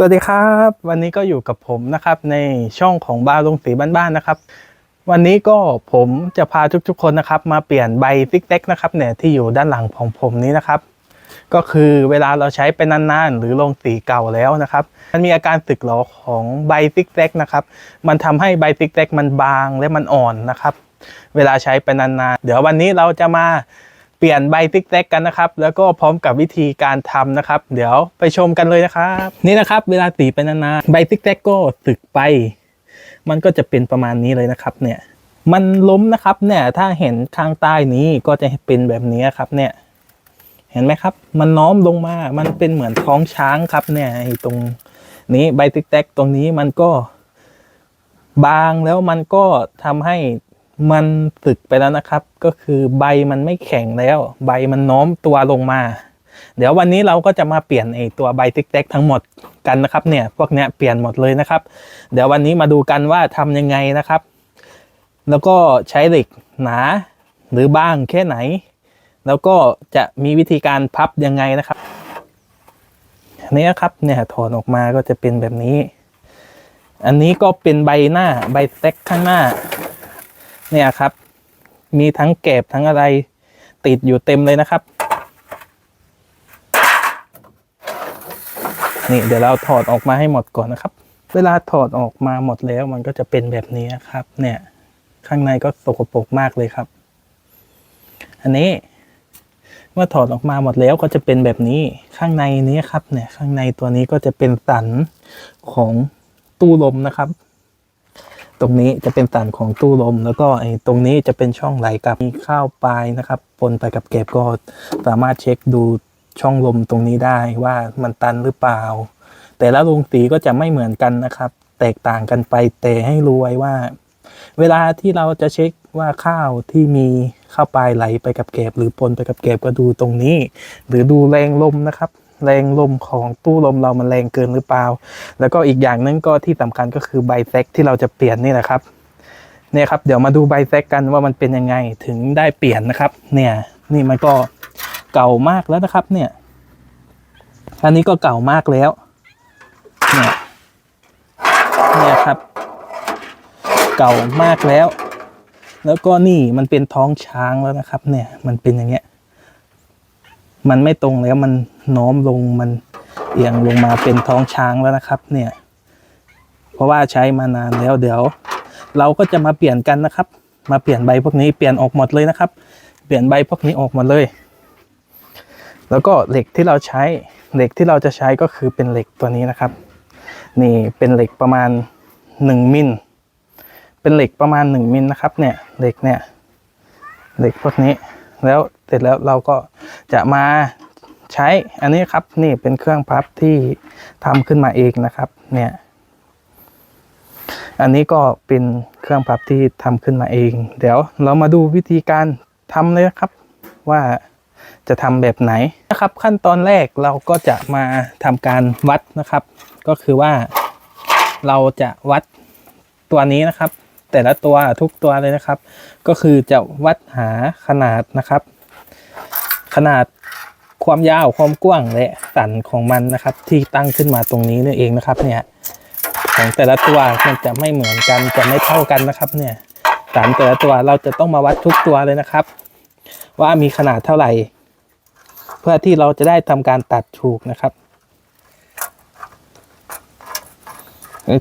สวัสดีครับ วันนี้ก็อยู่กับผมนะครับในช่องของบาลงสีบ้านๆนะครับ วันนี้ก็ผมจะพาทุกๆคนนะครับ มาเปลี่ยนใบซิกเซ็กนะครับเนี่ยที่อยู่ด้านหลังของผมนี้นะครับ ก็คือเวลาเราใช้ไปนานๆ หรือลงสีเก่าแล้วนะครับ มันมีอาการสึกหรอของใบซิกเซ็กนะครับ มันทำให้ใบซิกเซ็กมันบางและมันอ่อนนะครับ เวลาใช้ไปนานๆ เดี๋ยววันนี้เราจะมา เปลี่ยนใบซิกแซกกันนะครับ แล้วก็พร้อมกับวิธีการทำนะครับ เดี๋ยวไปชมกันเลยนะครับ นี่นะครับ เวลาสีไปนานๆใบซิกแซกก็สึกไป มันก็จะเป็นประมาณนี้เลยนะครับ เนี่ย มันล้มนะครับ เนี่ยถ้าเห็นข้างใต้นี้ก็จะเป็นแบบนี้ครับเนี่ย เห็นไหมครับ มันน้อมลงมา มันเป็นเหมือนท้องช้างครับ เนี่ยตรงนี้ใบซิกแซกตรงนี้มันก็บางแล้วมันก็ทำให้ มันสึกไปแล้วนะครับ ก็คือใบมันไม่แข็งแล้ว ใบมันโน้มตัวลงมา เดี๋ยววันนี้เราก็จะมาเปลี่ยนไอตัวใบติ๊กเต็กทั้งหมดกันนะครับเนี่ยพวกเนี้ยเปลี่ยนหมดเลยนะครับ เดี๋ยววันนี้มาดูกันว่าทำยังไงนะครับ แล้วก็ใช้เหล็กหนาหรือบ้างแค่ไหน แล้วก็จะมีวิธีการพับยังไงนะครับนนี้ครับเนี่ยถอนออกมาก็จะเป็นแบบนี้ อันนี้ก็เป็นใบหน้าใบเต็กข้างหน้า เนี่ยครับ มีทั้งเก็บทั้งอะไรติดอยู่เต็มเลยนะครับ นี่เดี๋ยวเราถอดออกมาให้หมดก่อนนะครับ เวลาถอดออกมาหมดแล้วมันก็จะเป็นแบบนี้ครับ เนี่ย ข้างในก็สกปรกมากเลยครับ อันนี้เมื่อถอดออกมาหมดแล้วก็จะเป็นแบบนี้ข้างในนี้ครับ เนี่ย ข้างในตัวนี้ก็จะเป็นสันของตู้ลมนะครับ ตรงนี้จะเป็นสันของตู้ลม แล้วก็ไอ้ตรงนี้จะเป็นช่องไหลกลับมีข้าวปลายนะครับปนไปกับเก็บก็สามารถเช็คดูช่องลมตรงนี้ได้ว่ามันตันหรือเปล่า แต่ละโรงสีก็จะไม่เหมือนกันนะครับ แตกต่างกันไปแต่ให้รู้ไว้ว่า เวลาที่เราจะเช็คว่าข้าวที่มีข้าวปลายไหลไปกับเก็บหรือปนไปกับเก็บก็ดูตรงนี้ หรือดูแรงลมนะครับ แรงลมของตู้ลมเรามันแรงเกินหรือเปล่า แล้วก็อีกอย่างนึงก็ที่สำคัญก็คือใบแซกที่เราจะเปลี่ยนนี่แหละครับ เนี่ยครับเดี๋ยวมาดูใบแซกกันว่ามันเป็นยังไงถึงได้เปลี่ยนนะครับ เนี่ยนี่มันก็เก่ามากแล้วนะครับ เนี่ย อันนี้ก็เก่ามากแล้ว เนี่ยเนี่ยครับ เก่ามากแล้ว แล้วก็นี่มันเป็นท้องช้างแล้วนะครับ เนี่ยมันเป็นอย่างเงี้ย มันไม่ตรงแล้วมันโน้มลงมันเอียงลงมาเป็นท้องช้างแล้วนะครับเนี่ย เพราะว่าใช้มานานแล้วเดี๋ยว เราก็จะมาเปลี่ยนกันนะครับ มาเปลี่ยนใบพวกนี้เปลี่ยนออกหมดเลยนะครับ เปลี่ยนใบพวกนี้ออกหมดเลย แล้วก็เหล็กที่เราใช้เหล็กที่เราจะใช้ก็คือเป็นเหล็กตัวนี้นะครับ นี่เป็นเหล็กประมาณหนึ่งมิลเป็นเหล็กประมาณหนึ่งมิลนะครับเนี่ยเหล็กเนี่ยเหล็กพวกนี้แล้ว เสร็จแล้วเราก็จะมาใช้อันนี้ครับนี่เป็นเครื่องพับที่ทำขึ้นมาเองนะครับเนี่ยอันนี้ก็เป็นเครื่องพับที่ทำขึ้นมาเอง เดี๋ยวเรามาดูวิธีการทำเลยนะครับ ว่าจะทำแบบไหนนะครับ ขั้นตอนแรกเราก็จะมาทำการวัดนะครับ ก็คือว่าเราจะวัดตัวนี้นะครับ แต่ละตัวทุกตัวเลยนะครับ ก็คือจะวัดหาขนาดนะครับ นาดความยาวความกว้างและสันของมันนะครับ ที่ตั้งขึ้นมาตรงนี้นี่เองนะครับ เนี่ยของแต่ละตัวมันจะไม่เหมือนกันจะไม่เท่ากันนะครับ เนี่ยสันแต่ละตัวเราจะต้องมาวัดทุกตัวเลยนะครับ ว่ามีขนาดเท่าไหร่ เพื่อที่เราจะได้ทำการตัดถูกนะครับ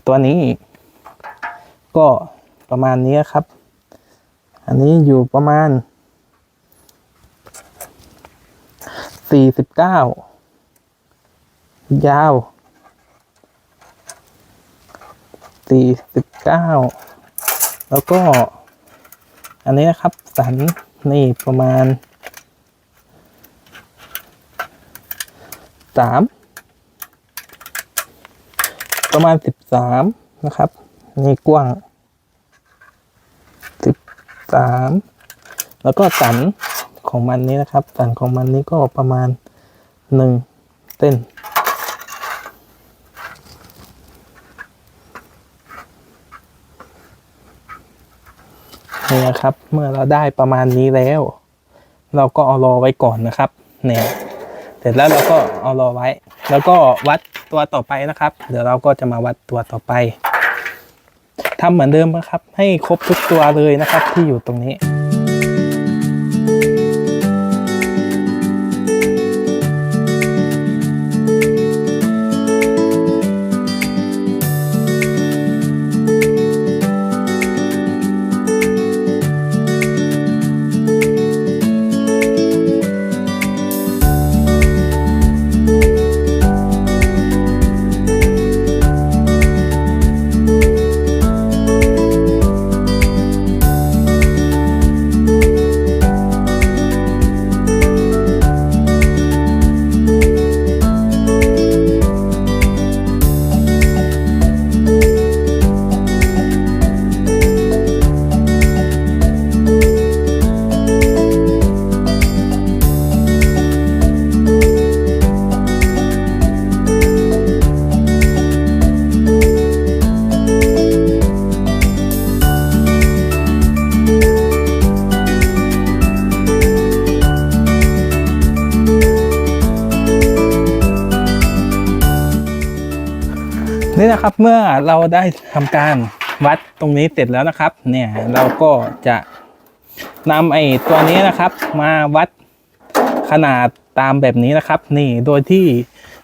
ตัวนี้ ก็ประมาณนี้ครับ อันนี้อยู่ประมาณ สี่สิบเก้ายาวสี่สิบเก้าแล้วก็ อันนี้นะครับ สันนี่ประมาณสามประมาณสิบสามนะครับ นี่กว้างสิบสามแล้วก็สัน ของมันนี้นะครับสันของมันนี้ก็ประมาณหนึ่งเส้น นี่นะครับ เมื่อเราได้ประมาณนี้แล้ว เราก็เอารอไว้ก่อนนะครับ เนี่ย เสร็จแล้วเราก็เอารอไว้ แล้วก็วัดตัวต่อไปนะครับ เดี๋ยวเราก็จะมาวัดตัวต่อไปทำเหมือนเดิมนะครับ ให้ครบทุกตัวเลยนะครับที่อยู่ตรงนี้ นี่นะครับเมื่อเราได้ทำการวัดตรงนี้เสร็จแล้วนะครับ เนี่ยเราก็จะนำไอ้ตัวนี้นะครับ มาวัดขนาดตามแบบนี้นะครับ นี่โดยที่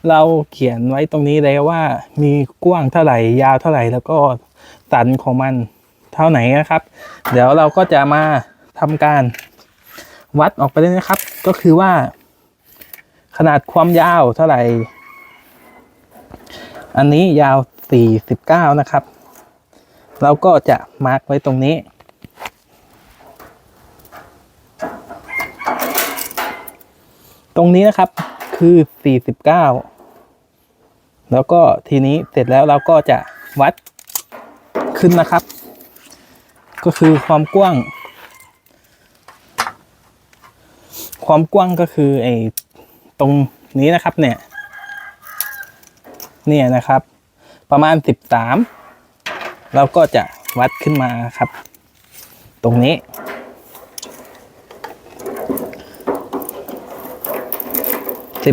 เราเขียนไว้ตรงนี้เลยว่ามีกว้างเท่าไหร่ยาวเท่าไหร่ แล้วก็สันของมันเท่าไหนนะครับ เดี๋ยวเราก็จะมาทำการวัดออกไปเลยนะครับ ก็คือว่า ขนาดความยาวเท่าไหร่ อันนี้ยาว 49 นะครับ เราก็จะมาร์กไว้ตรงนี้ ตรงนี้นะครับคือ 49 แล้วก็ทีนี้เสร็จแล้วเราก็จะวัดขึ้นนะครับ ก็คือความกว้าง ความกว้างก็คือไอ้ตรงนี้นะครับเนี่ย เนี่ยนะครับ ประมาณ 13 เราก็จะวัดขึ้นมาครับ ตรงนี้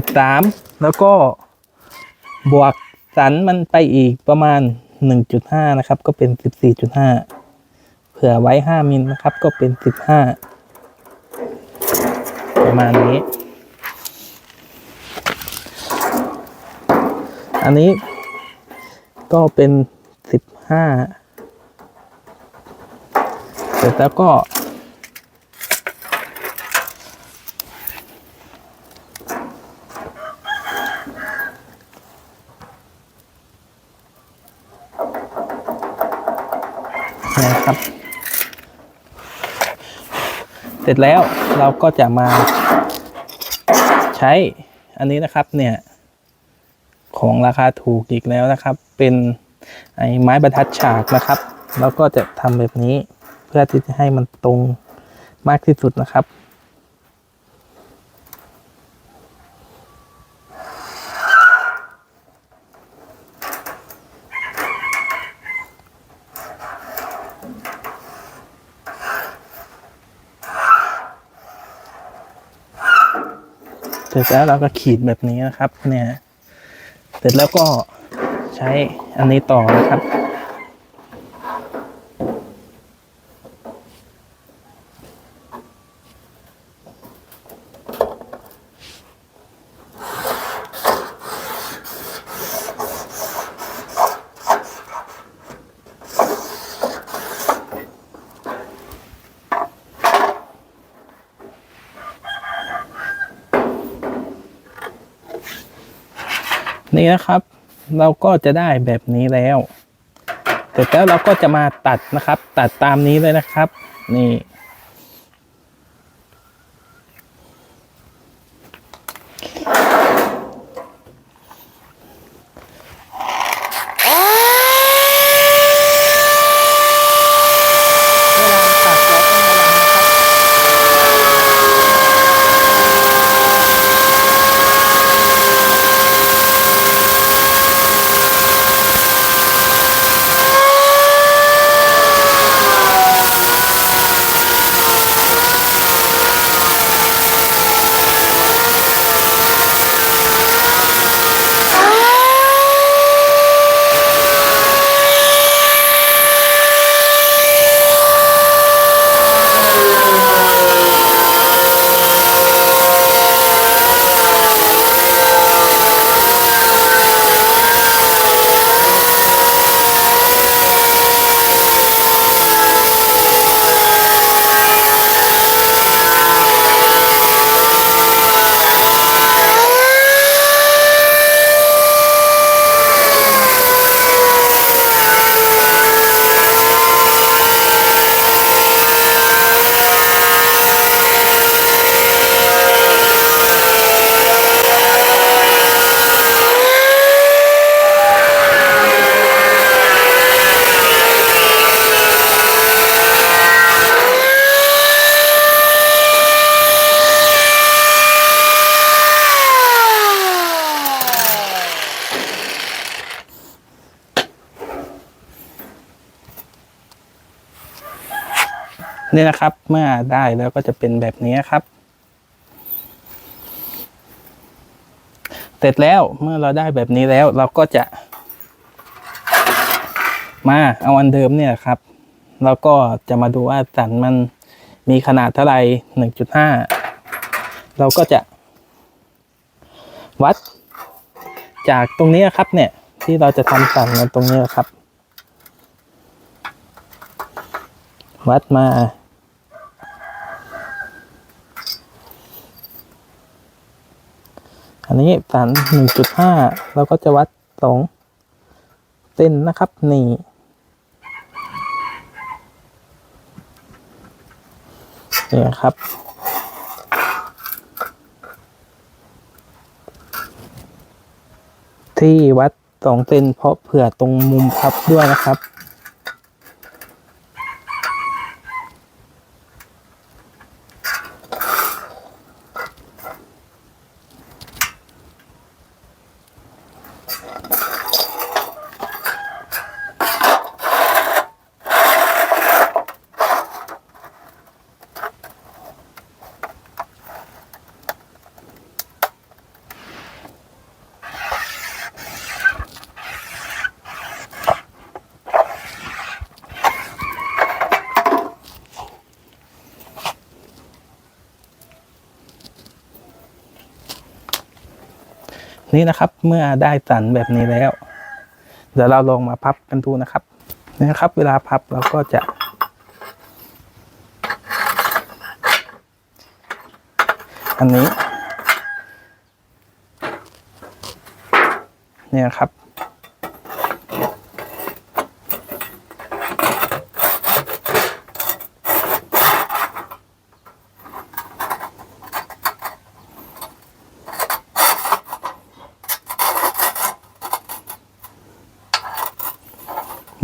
13แล้วก็บวกสันมันไปอีกประมาณ 1.5 นะครับ ก็เป็น 14.5 เผื่อไว้ 5 มิลนะครับ ก็เป็น 15 ประมาณนี้ อันนี้ก็เป็นสิบห้าเสร็จแล้วก็ นะครับ เสร็จแล้วเราก็จะมาใช้อันนี้นะครับเนี่ย ของราคาถูกอีกแล้วนะครับ เป็นไอ้ไม้บรรทัดฉากนะครับ แล้วก็จะทำแบบนี้เพื่อที่จะให้มันตรงมากที่สุดนะครับเสร็จแล้วเราก็ขีดแบบนี้นะครับเนี่ย เสร็จแล้วก็ใช้อันนี้ต่อนะครับ นี่นะครับ เราก็จะได้แบบนี้แล้ว เสร็จแล้วเราก็จะมาตัดนะครับ ตัดตามนี้เลยนะครับ นี่ นี่นะครับ เมื่อได้แล้วก็จะเป็นแบบนี้ครับ เสร็จแล้วเมื่อเราได้แบบนี้แล้วเราก็จะ มาเอาอันเดิมเนี่ยครับเราก็จะมาดูว่าสันมันมีขนาดเท่าไหร่หนึ่งจุดห้าเราก็จะ วัดจากตรงนี้ครับเนี่ย ที่เราจะทำสันกันตรงนี้ครับ วัดมา อันนี้สันหนึ่งจุดห้าเราก็จะวัดสองเส้นนะครับนี่นี่ครับ ที่วัดสองเซนเพราะเผื่อตรงมุมพับด้วยนะครับ นี่นะครับ เมื่อได้สันแบบนี้แล้ว เดี๋ยวเราลองมาพับกันดูนะครับนี่นะครับ เวลาพับเราก็จะ อันนี้ เนี่ยครับ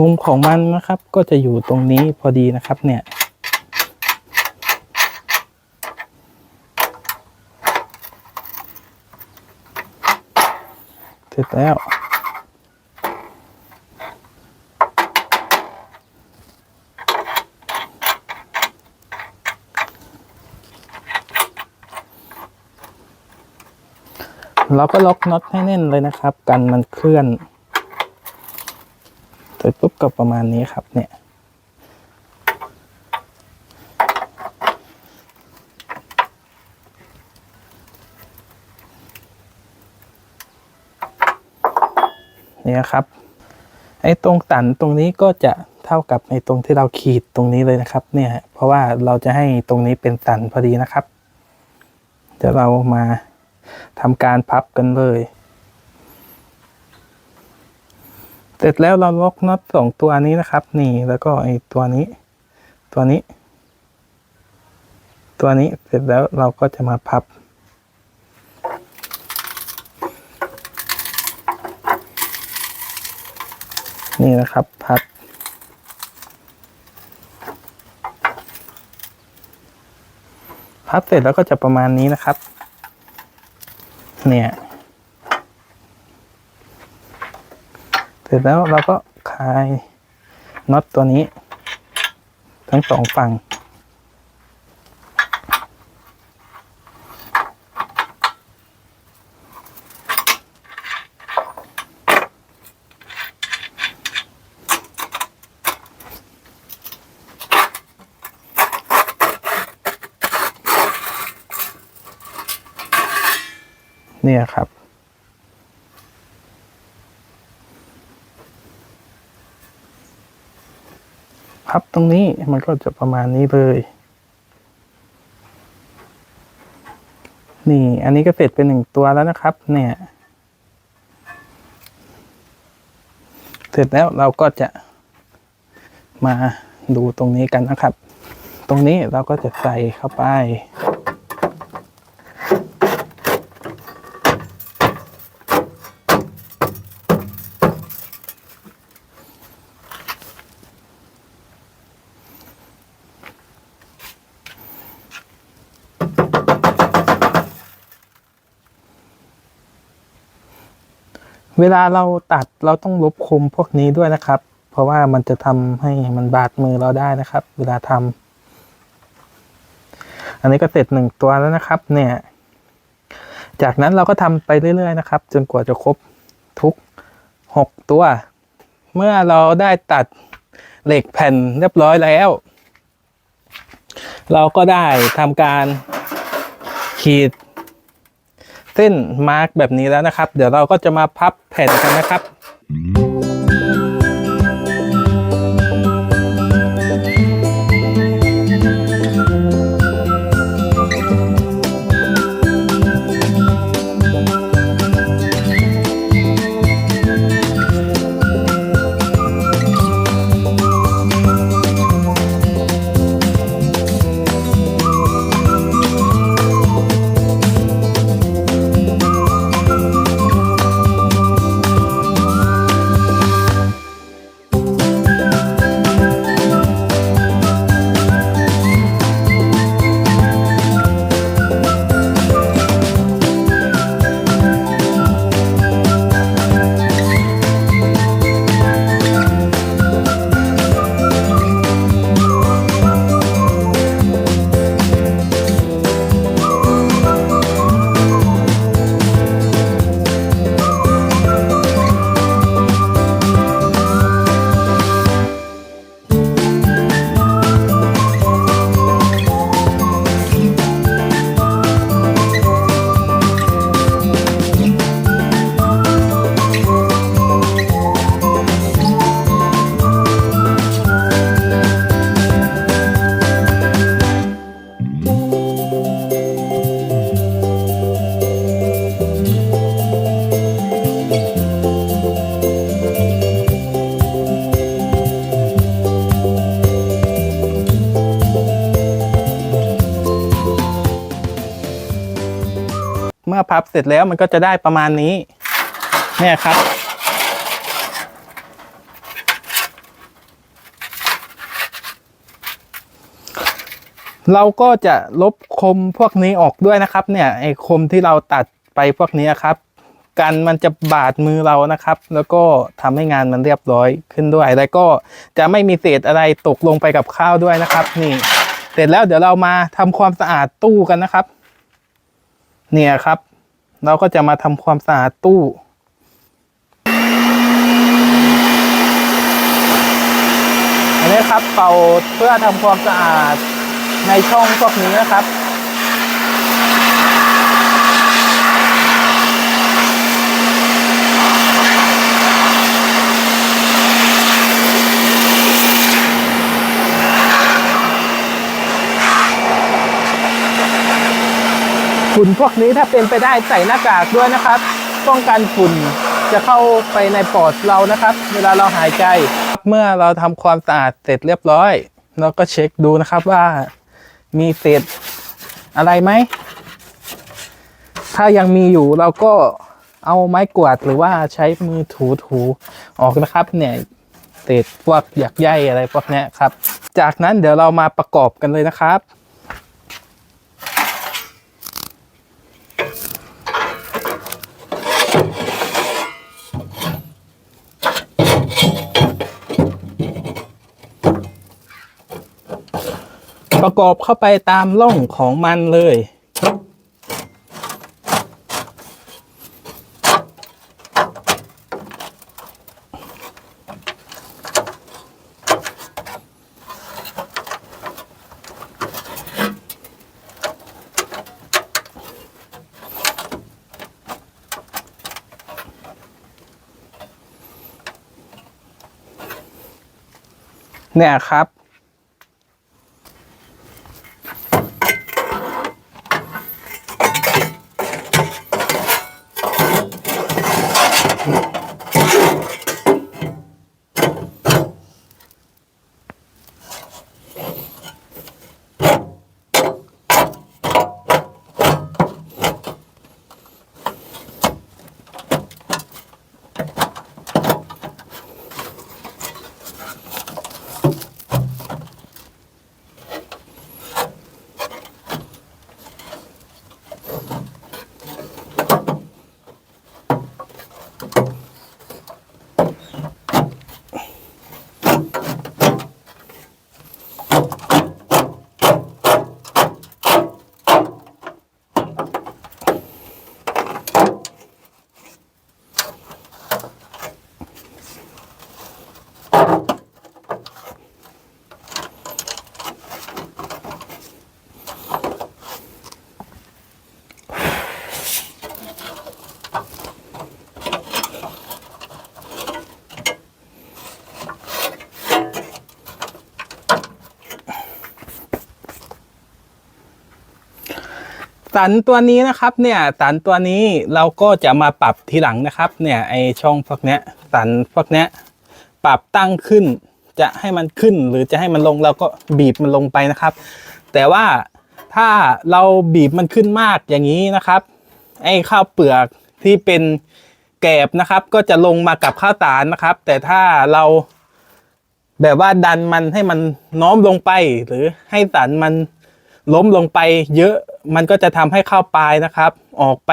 มุมของมันนะครับ ก็จะอยู่ตรงนี้พอดีนะครับเนี่ย เสร็จแล้ว เราก็ล็อกน็อตให้แน่นเลยนะครับ กันมันเคลื่อน ก็ประมาณนี้ครับเนี่ยเนี่ยครับไอ้ตรงตันตรงนี้ก็จะเท่ากับไอ้ตรงที่เราขีดตรงนี้เลยนะครับเนี่ยเพราะว่าเราจะให้ตรงนี้เป็นตันพอดีนะครับเดี๋ยวเรามาทำการพับกันเลย เส ร็จแล้วเราล็อกน็อตสองตัวนี้นะครับ นี่แล้วก็ไอตัวนี้ ตัวนี้ ตัวนี้เสร็จแล้วเราก็จะมาพับ นี่นะครับพับพับเสร็จแล้วก็จะประมาณนี้นะครับ เนี่ย เสร็จแล้วเราก็คลายน็อตตัวนี้ ทั้งสองฝั่ง เนี่ยครับ พับตรงนี้มันก็จะประมาณนี้เลย นี่อันนี้ก็เสร็จเป็นหนึ่งตัวแล้วนะครับ เนี่ย เสร็จแล้วเราก็จะมาดูตรงนี้กันนะครับ ตรงนี้เราก็จะใส่เข้าไป เวลาเราตัดเราต้องลบคมพวกนี้ด้วยนะครับ เพราะว่ามันจะทำให้มันบาดมือเราได้นะครับ เวลาทอันนี้ก็เสร็จหนึ่งตัวแล้วนะครับ เนี่ย จากนั้นเราก็ทำไปเรื่อยๆนะครับ จนกว่าจะครบทุกหกตัว เมื่อเราได้ตัดเหล็กแผ่นเรียบร้อยแล้ว เราก็ได้ทำการขีด เส้นมาร์กแบบนี้แล้วนะครับ เดี๋ยวเราก็จะมาพับแผ่นกันนะครับ พับเสร็จแล้วมันก็จะได้ประมาณนี้ เนี่ยครับ เราก็จะลบคมพวกนี้ออกด้วยนะครับ เนี่ยไอ้คมที่เราตัดไปพวกนี้ครับ กันมันจะบาดมือเรานะครับ แล้วก็ทำให้งานมันเรียบร้อยขึ้นด้วยแล้วก็จะไม่มีเศษอะไรตกลงไปกับข้าวด้วยนะครับ นี่ เสร็จแล้วเดี๋ยวเรามาทำความสะอาดตู้กันนะครับ เนี่ยครับ เราก็จะมาทำความสะอาดตู้อันนี้ครับเป่าเพื่อทำความสะอาดในช่องพวกนี้นะครับ ฝุ่นพวกนี้ถ้าเป็นไปได้ใส่หน้ากากด้วยนะครับ ป้องกันฝุ่นจะเข้าไปในปอดเรานะครับ เวลาเราหายใจ เมื่อเราทำความสะอาดเสร็จเรียบร้อย เราก็เช็คดูนะครับว่ามีเศษอะไรไหม ถ้ายังมีอยู่เราก็เอาไม้กวาดหรือว่าใช้มือถูถูๆออกนะครับ เนี่ยเศษพวกหยักใยอะไรพวกนี้ครับ จากนั้นเดี๋ยวเรามาประกอบกันเลยนะครับ ประกอบเข้าไปตามร่องของมันเลย เนี่ยครับ สันตัวนี้นะครับเนี่ยสันตัวนี้เราก็จะมาปรับทีหลังนะครับ เนี่ยไอช่องพวกเนี้ยสันพวกเนี้ยปรับตั้งขึ้น จะให้มันขึ้นหรือจะให้มันลงเราก็บีบมันลงไปนะครับ แต่ว่าถ้าเราบีบมันขึ้นมากอย่างนี้นะครับ ไอ้ข้าวเปลือกที่เป็นแกบนะครับ ก็จะลงมากับข้าวสารนะครับ แต่ถ้าเราแบบว่าดันมันให้มันน้อมลงไป หรือให้สารมัน ล้มลงไปเยอะมันก็จะทำให้ข้าวปลายนะครับ ออกไป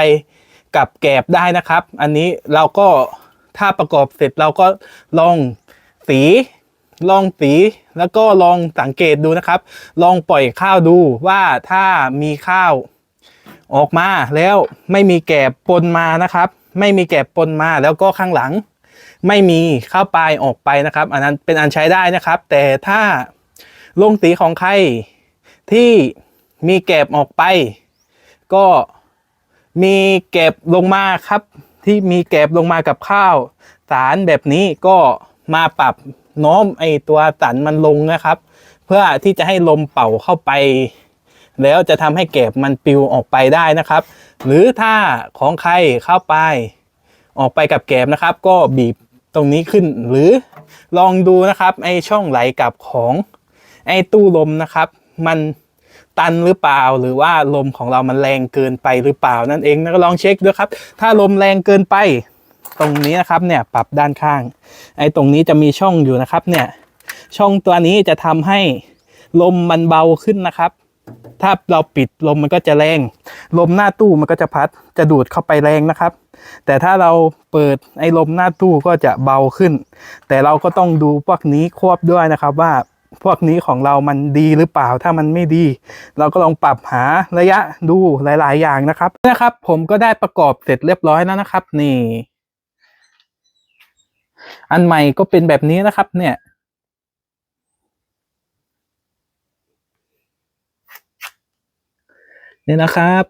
กับแกบได้นะครับ อันนี้เราก็ถ้าประกอบเสร็จเราก็ลองสีลองสีแล้วก็ลองสังเกตดูนะครับ ลองปล่อยข้าวดูว่าถ้ามีข้าวออกมาแล้วไม่มีแกบปนมานะครับ ไม่มีแกบปนมาแล้วก็ข้างหลัง ไม่มีข้าวปลายออกไปนะครับ อันนั้นเป็นอันใช้ได้นะครับ แต่ถ้าลงสีของใครที่ มีแกบออกไป ก็มีแกบลงมาครับ ที่มีแกบลงมากับข้าว สารแบบนี้ก็มาปรับโน้มไอตัวสันมันลงนะครับ เพื่อที่จะให้ลมเป่าเข้าไป แล้วจะทำให้แกบมันปลิวออกไปได้นะครับ หรือถ้าของใครเข้าไป ออกไปกับแกบนะครับ ก็บีบตรงนี้ขึ้นหรือลองดูนะครับไอช่องไหลกลับของไอตู้ลมนะครับ มัน ตันหรือเปล่า หรือว่าลมของเรามันแรงเกินไปหรือเปล่านั่นเองนะก็ลองเช็คด้วยครับ ถ้าลมแรงเกินไป ตรงนี้นะครับเนี่ยปรับด้านข้าง ไอตรงนี้จะมีช่องอยู่นะครับเนี่ยช่องตัวนี้จะทำให้ลมมันเบาขึ้นนะครับ ถ้าเราปิดลมมันก็จะแรง ลมหน้าตู้มันก็จะพัดจะดูดเข้าไปแรงนะครับ แต่ถ้าเราเปิดไอ้ลมหน้าตู้ก็จะเบาขึ้น แต่เราก็ต้องดูพวกนี้ควบด้วยนะครับว่า พวกนี้ของเรามันดีหรือเปล่าถ้ามันไม่ดี เราก็ลองปรับหาระยะดูหลาย ๆ อย่างนะครับนะครับ ผมก็ได้ประกอบเสร็จเรียบร้อยแล้วนะครับ นี่ อันใหม่ก็เป็นแบบนี้นะครับ เนี่ยนี่นะครับ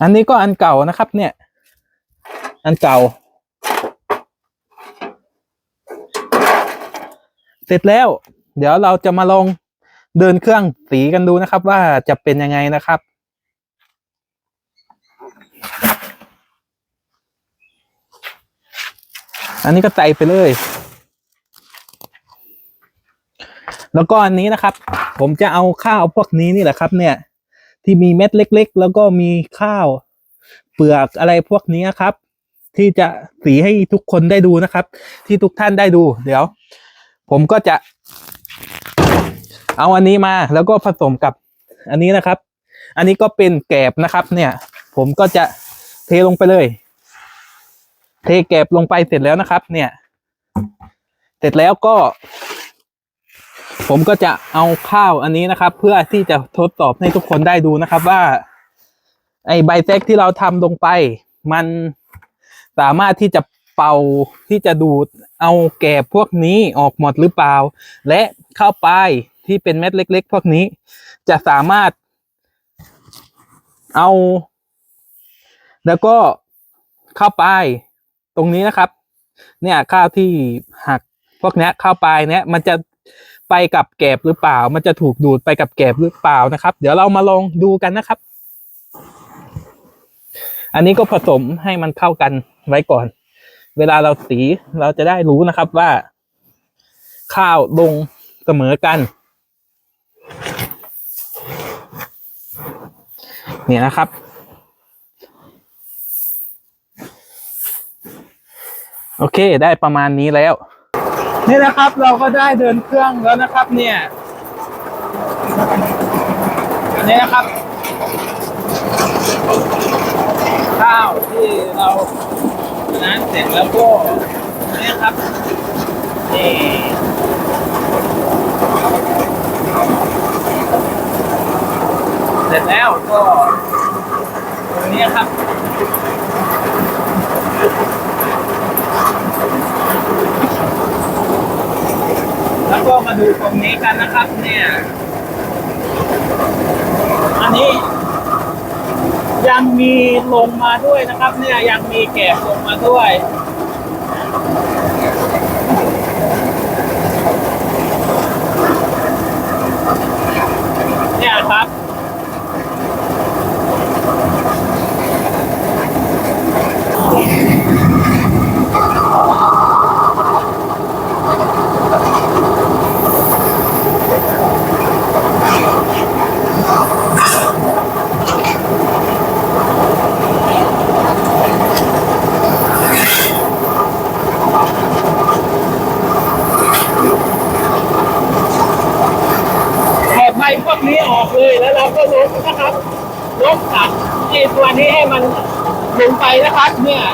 อันนี้ก็อันเก่านะครับ เนี่ย อันเก่า เสร็จแล้ว เดี๋ยวเราจะมาลองเดินเครื่องสีกันดูนะครับ ว่าจะเป็นยังไงนะครับอันนี้ก็ใส่ไปเลย แล้วก็อันนี้นะครับ ผมจะเอาข้าวพวกนี้นี่แหละครับ เนี่ย ที่มีเม็ดเล็ก ๆ แล้วก็มีข้าว เปลือกอะไรพวกนี้ครับ ที่จะสีให้ทุกคนได้ดูนะครับ ที่ทุกท่านได้ดู เดี๋ยว ผมก็จะ เอาอันนี้มาแล้วก็ผสมกับอันนี้นะครับ อันนี้ก็เป็นแกบนะครับ เนี่ย ผมก็จะเทลงไปเลย เทแกบลงไปเสร็จแล้วนะครับ เนี่ย เสร็จแล้วก็ ผมก็จะเอาข้าวอันนี้นะครับ เพื่อที่จะทดสอบให้ทุกคนได้ดูนะครับว่า ไอใบแซกที่เราทำลงไป มันสามารถที่จะเป่าที่จะดูด เอาแกบพวกนี้ออกหมดหรือเปล่า และข้าวปลายที่เป็นเม็ดเล็ก ๆ พวกนี้ จะสามารถเอา แล้วก็ข้าวปลายตรงนี้นะครับ เนี่ยข้าวที่หักพวกนี้ข้าวปลายเนี้ยมันจะไปกับแกบหรือเปล่า มันจะถูกดูดไปกับแกบหรือเปล่านะครับ เดี๋ยวเรามาลองดูกันนะครับ อันนี้ก็ผสมให้มันเข้ากันไว้ก่อน เวลาเราสีเราจะได้รู้นะครับว่า ข้าวลงเสมอกัน เนี่ยนะครับโอเค ได้ประมาณนี้แล้ว นี่นะครับเราก็ได้เดินเครื่องแล้วนะครับ เนี่ยอันนี้นะครับ ข้าวที่เรา นั้นเสร็จแล้วก็เนี่ยครับนี่เสร็จแล้วก็ตรงนี้ครับแล้วก็มาดูตรงนี้กันนะครับ เนี่ย อันนี้ ยังมีลงมาด้วยนะครับ เนี่ยยังมีแกะลงมาด้วยเนี่ยครับ ถอดใบพวกนี้ อกเลยแล้วเราก็ลบนะครับลบตัดไอ้ตัวนี้ให้มันลงไปนะครับ เนี่ย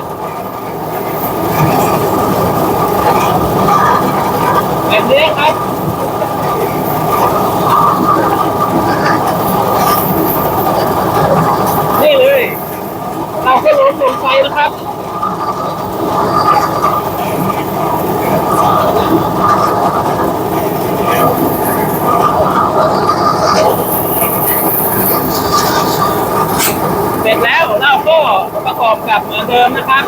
แบบนี้ครับนี่เลย เราก็ลบลงไปนะครับ ร็จแล้วเราก็ประกอบกลับเหมือนเดิมนะครับ